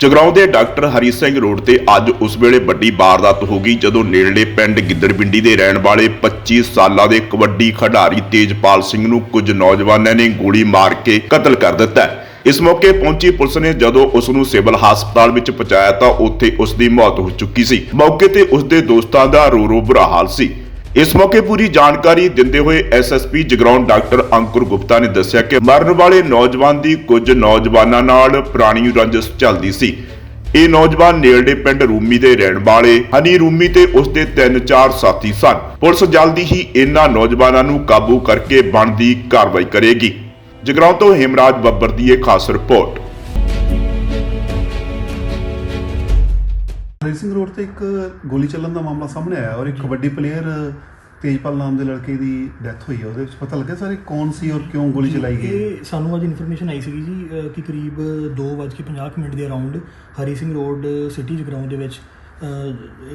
ਜਗਰਾਉਂ ਦੇ ਡਾਕਟਰ ਹਰੀ ਸਿੰਘ ਰੋਡ ਤੇ ਅੱਜ ਉਸ ਵੇਲੇ ਵੱਡੀ ਵਾਰਦਾਤ ਹੋ ਗਈ ਜਦੋਂ ਨੇੜਲੇ ਪਿੰਡ ਗਿੱਦੜਪਿੰਡੀ ਦੇ ਰਹਿਣ ਵਾਲੇ 25 ਸਾਲਾਂ ਦੇ ਕਬੱਡੀ ਖਿਡਾਰੀ ਤੇਜਪਾਲ ਸਿੰਘ ਨੂੰ ਕੁਝ ਨੌਜਵਾਨਾਂ ਨੇ ਗੋਲੀ ਮਾਰ ਕੇ ਕਤਲ ਕਰ ਦਿੱਤਾ ਹੈ। ਇਸ ਮੌਕੇ ਪਹੁੰਚੀ ਪੁਲਿਸ ਨੇ ਜਦੋਂ ਉਸ ਨੂੰ ਸਿਵਲ ਹਸਪਤਾਲ ਵਿੱਚ ਪਹੁੰਚਾਇਆ ਤਾਂ ਉੱਥੇ ਉਸ ਦੀ ਮੌਤ ਹੋ ਚੁੱਕੀ ਸੀ ਮੌਕੇ ਤੇ ਉਸ ਦੇ ਦੋਸਤਾਂ ਦਾ ਰੋ ਰੋ ਬੁਰਾ ਹਾਲ ਸੀ ਇਸ ਮੌਕੇ ਪੂਰੀ ਜਾਣਕਾਰੀ ਦਿੰਦੇ ਹੋਏ ਐਸਐਸਪੀ ਜਗਰਾਉਂ ਡਾਕਟਰ ਅੰਕੁਰ ਗੁਪਤਾ ਨੇ ਦੱਸਿਆ ਕਿ ਮਰਨ ਵਾਲੇ ਨੌਜਵਾਨ ਦੀ ਕੁਝ ਨੌਜਵਾਨਾਂ ਨਾਲ ਪੁਰਾਣੀ ਰੰਜਿਸ਼ ਚੱਲਦੀ ਸੀ। ਇਹ ਨੌਜਵਾਨ ਨੇੜਲੇ ਪਿੰਡ ਰੂਮੀ ਦੇ ਰਹਿਣ ਵਾਲੇ, ਹਨੀ ਰੂਮੀ ਤੇ ਉਸ ਦੇ ਤਿੰਨ ਚਾਰ ਸਾਥੀ ਸਨ। ਪੁਲਿਸ ਜਲਦੀ ਹੀ ਇਹਨਾਂ ਨੌਜਵਾਨਾਂ ਨੂੰ ਕਾਬੂ ਕਰਕੇ ਬਣਦੀ ਕਾਰਵਾਈ ਕਰੇਗੀ। ਜਗਰਾਉਂ ਤੋਂ ਹੇਮਰਾਜ ਬੱਬਰ ਦੀ ਇਹ ਖਾਸ ਰਿਪੋਰਟ। ਰੇਸਿੰਗ ਰੋਡ ਤੇ ਇੱਕ ਗੋਲੀ ਚੱਲਣ ਦਾ ਮਾਮਲਾ ਸਾਹਮਣੇ ਆਇਆ ਔਰ ਇੱਕ ਕਬੱਡੀ ਪਲੇਅਰ ਤੇਜਪਾਲ ਨਾਮ ਦੇ ਲੜਕੇ ਦੀ ਡੈਥ ਹੋਈ ਹੈ। ਉਹਦੇ ਵਿੱਚ ਪਤਾ ਲੱਗਿਆ ਸਾਰੇ ਕੌਣ ਸੀ ਔਰ ਕਿਉਂ ਗੋਲੀ ਚਲਾਈ ਗਈ? ਇਹ ਸਾਨੂੰ ਅੱਜ ਇਨਫੋਰਮੇਸ਼ਨ ਆਈ ਸੀਗੀ ਜੀ ਕਿ ਕਰੀਬ 2:50 ਮਿੰਟ ਦੇ around Hari Singh road city Jagraon ਦੇ ਵਿੱਚ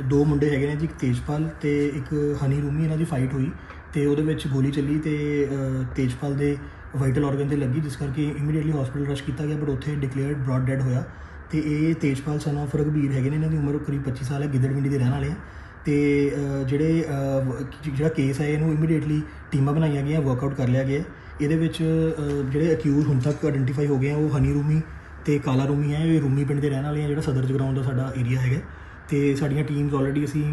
ਦੋ ਮੁੰਡੇ ਹੈਗੇ ਨੇ ਜੀ ਇੱਕ ਤੇਜਪਾਲ ਤੇ ਇੱਕ ਹਨੀ ਰੂਮੀ ਇਹਨਾਂ ਦੀ ਫਾਈਟ ਹੋਈ ਤੇ ਉਹਦੇ ਵਿੱਚ ਗੋਲੀ ਚੱਲੀ ਤੇ ਤੇਜਪਾਲ ਦੇ ਵਾਈਟਲ ਆਰਗਨ ਤੇ ਲੱਗੀ ਜਿਸ ਕਰਕੇ ਇਮੀਡੀਏਟਲੀ ਹਸਪੀਟਲ ਰਸ਼ ਕੀਤਾ ਗਿਆ ਬਟ ਉੱਥੇ ਡਿਕਲੇਅਰਡ ਬ੍ਰੌਡ ਡੈਡ ਹੋਇਆ। ਤੇ ਇਹ ਤੇਜਪਾਲ ਸਨ ਆਫ ਰਗਬੀਰ ਹੈਗੇ ਨੇ ਇਹਨਾਂ ਦੀ ਉਮਰ ਕਰੀਬ 25 ਸਾਲ ਹੈ ਗਿੱਦੜਵਿੰਡੀ ਦੇ ਰਹਿਣ ਵਾਲੇ ਆ। ਤੇ ਜਿਹੜੇ ਜਿਹੜਾ ਕੇਸ ਹੈ ਇਹਨੂੰ ਇਮੀਡੀਏਟਲੀ ਟੀਮਾਂ ਬਣਾਈਆਂ ਗਈਆਂ ਵਰਕਆਊਟ ਕਰ ਲਿਆ ਗਿਆ। ਇਹਦੇ ਵਿੱਚ ਜਿਹੜੇ ਅਕਿਊਜ਼ ਹੁਣ ਤੱਕ ਆਇਡੈਂਟੀਫਾਈ ਹੋ ਗਏ ਆ ਉਹ ਹਨੀ ਰੂਮੀ ਤੇ ਕਾਲਾ ਰੂਮੀ ਹੈ ਇਹ ਰੂਮੀ ਪਿੰਡ ਦੇ ਰਹਿਣ ਵਾਲੇ ਆ ਜਿਹੜਾ ਸਦਰ ਜਗਰਾਉਂ ਦਾ ਸਾਡਾ ਏਰੀਆ ਹੈਗਾ। ਤੇ ਸਾਡੀਆਂ ਟੀਮਸ ਆਲਰੇਡੀ ਅਸੀਂ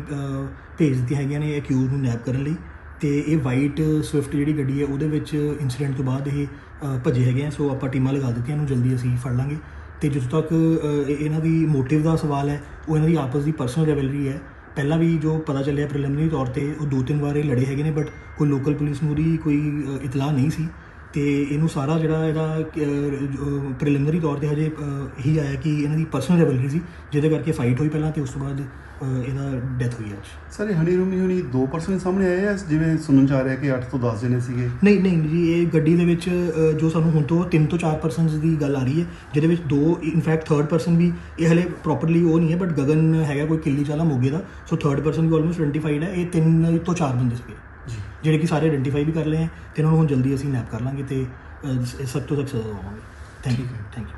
ਭੇਜ ਦਿੱਤੀਆਂ ਹੈਗੀਆਂ ਨੇ ਅਕਿਊਜ਼ ਨੂੰ ਨੈਪ ਕਰਨ ਲਈ। ਤੇ ਇਹ ਵਾਈਟ ਸਵਿਫਟ ਜਿਹੜੀ ਗੱਡੀ ਹੈ ਉਹਦੇ ਵਿੱਚ ਇਨਸੀਡੈਂਟ ਤੋਂ ਬਾਅਦ ਇਹ ਅਹ, ਭੱਜੇ ਹੈਗੇ ਆ ਸੋ ਆਪਾਂ ਟੀਮਾਂ ਲਗਾ ਦਿੱਤੀਆਂ ਇਹਨੂੰ ਜਲਦੀ ਅਸੀਂ ਫੜ ਲਾਂਗੇ। ਤੇ ਜਿੱਥੋਂ ਤੱਕ ਇਹਨਾਂ ਦੀ ਮੋਟਿਵ ਦਾ ਸਵਾਲ ਹੈ, ਉਹ ਇਹਨਾਂ ਦੀ ਆਪਸ ਦੀ ਪਰਸਨਲ ਰਿਵੈਲਰੀ ਹੈ। ਪਹਿਲਾਂ ਵੀ ਜੋ ਪਤਾ ਚੱਲਿਆ ਪ੍ਰੀਲਿਮਿਨਰੀ ਤੌਰ ਤੇ, ਉਹ ਦੋ ਤਿੰਨ ਵਾਰ ਇਹ ਲੜੇ ਹੈਗੇ ਨੇ ਬਟ ਕੋਈ ਲੋਕਲ ਪੁਲਿਸ ਨੂੰ ਉਹਦੀ ਕੋਈ ਇਤਲਾਹ ਨਹੀਂ ਸੀ। ਤੇ ਇਹਨੂੰ ਸਾਰਾ ਜਿਹੜਾ ਇਹਦਾ ਪ੍ਰੀਲਿਮਿਨਰੀ ਤੌਰ ਤੇ ਹਜੇ ਇਹੀ ਆਇਆ ਕਿ ਇਹਨਾਂ ਦੀ ਪਰਸਨਲ ਰਿਵੈਲਰੀ ਸੀ ਜਿਹਦੇ ਕਰਕੇ ਫਾਈਟ ਹੋਈ ਪਹਿਲਾਂ ਤੇ ਉਸ ਤੋਂ ਬਾਅਦ ਇਹਦਾ ਡੈਥ ਹੋਈ ਅੱਜ। ਸਰ ਇਹ ਹਨੀ ਰੂਮੀ ਹੁਣੀ ਦੋ ਪਰਸਨ ਸਾਹਮਣੇ ਆਏ ਆ ਜਿਵੇਂ ਸੁਣਨ ਚ ਆ ਰਿਹਾ ਕਿ 8 ਤੋਂ 10 ਜਣੇ ਸੀਗੇ? ਨਹੀਂ ਨਹੀਂ ਜੀ ਇਹ ਗੱਡੀ ਦੇ ਵਿੱਚ ਜੋ ਸਾਨੂੰ ਹੁਣ ਤੋਂ 3 ਤੋਂ 4 ਪਰਸਨਸ ਦੀ ਗੱਲ ਆ ਰਹੀ ਹੈ ਜਿਹਦੇ ਵਿੱਚ ਦੋ ਇਨਫੈਕਟ ਥਰਡ ਪਰਸਨ ਵੀ ਇਹ ਹਲੇ ਪ੍ਰੋਪਰਲੀ ਉਹ ਨਹੀਂ ਹੈ ਬਟ ਗਗਨ ਹੈਗਾ ਕੋਈ ਕਿੱਲੀ ਚਾਲਾ ਮੋਗੇ ਦਾ ਸੋ ਥਰਡ ਪਰਸਨ ਵੀ ਆਲਮੋਸਟ ਆਇਡੈਂਟੀਫਾਈਡ ਹੈ ਇਹ ਤਿੰਨ ਤੋਂ ਚਾਰ ਬੰਦੇ ਸੀਗੇ। ਜਿਹੜੇ ਕਿ ਸਾਰੇ ਆਇਡੈਂਟੀਫਾਈ ਵੀ ਕਰ ਲਏ ਹੈ, ਤੇ ਇਹਨਾਂ ਨੂੰ ਹੁਣ ਜਲਦੀ ਅਸੀਂ ਮੈਪ ਕਰ ਲਾਂਗੇ ਤੇ ਸਖਤ ਤੋਂ ਸਖਤ ਸਜ਼ਾ ਦਵਾਵਾਂਗੇ ਥੈਂਕ ਯੂ ਥੈਂਕ ਯੂ